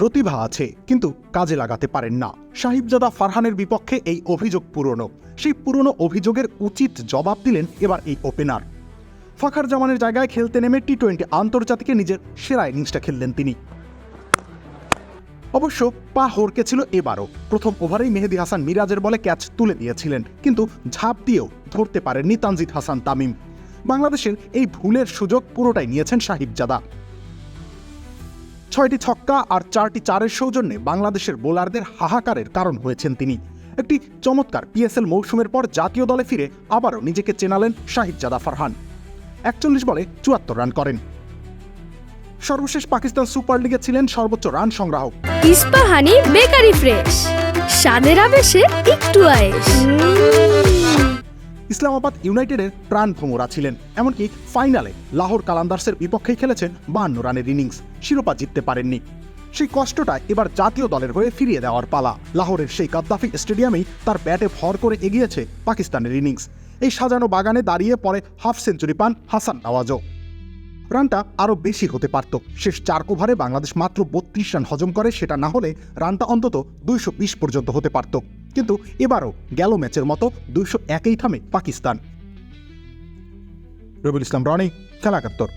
প্রতিভা আছে, কিন্তু কাজে লাগাতে পারেন না। সাহিবজাদা ফারহানের বিপক্ষে এই অভিযোগ পুরনো। সেই পুরনো অভিযোগের উচিত জবাব দিলেন এবার এই ওপেনার ফাখার জামানের জায়গায় খেলতে নেমে টি টোয়েন্টি আন্তর্জাতিকে নিজের সেরা ইনিংসটা খেললেন তিনি। অবশ্য পা হরকে ছিল এবারও। প্রথম ওভারেই মেহেদি হাসান মিরাজের বলে ক্যাচ তুলে দিয়েছিলেন, কিন্তু ঝাঁপ দিয়েও ধরতে পারেননি তানজিদ হাসান তামিম। বাংলাদেশের এই ভুলের সুযোগ পুরোটাই নিয়েছেন সাহিবজাদা। ছয়টি ছক্কা আর চারটি চারের সৌজন্যে বাংলাদেশের বোলারদের হাহাকারের কারণ হয়েছেন তিনি। একটি চমৎকার পিএসএল মৌসুমের পর জাতীয় দলে ফিরে আবারও নিজেকে চেনালেন সাহিবজাদা ফারহান। একচল্লিশ বলে চুয়াত্তর রান করেন। সর্বশেষ পাকিস্তান সুপার লিগে ছিলেন সর্বোচ্চ রান সংগ্রাহক। Ispahani, bakery fresh. স্বাদের আবেশে একটু আয়েশ। ইসলামাবাদ ইউনাইটেডের প্রাণ ভোমরা ছিলেন, এমনকি ফাইনালে লাহোর কালান্দার্সের বিপক্ষেই খেলেছেন বাহান্ন রানের ইনিংস, শিরোপা জিততে পারেননি। সেই কষ্টটা এবার জাতীয় দলের হয়ে ফিরিয়ে দেওয়ার পালা। লাহোরের সেই কাদ্দাফি স্টেডিয়ামেই তার ব্যাটে ভর করে এগিয়েছে পাকিস্তানের ইনিংস। এই সাজানো বাগানে দাঁড়িয়ে পরে হাফ সেঞ্চুরি পান হাসান নওয়াজও। রানটা আরও বেশি হতে পারত। শেষ চার ওভারে বাংলাদেশ মাত্র বত্রিশ রান হজম করে, সেটা না হলে রানটা অন্তত দুইশো বিশ পর্যন্ত হতে পারত। কিন্তু এবারও গেল ম্যাচের মতো দুইশো একই থামে পাকিস্তান। রবিউল ইসলাম রনি খেলা একাত্তর।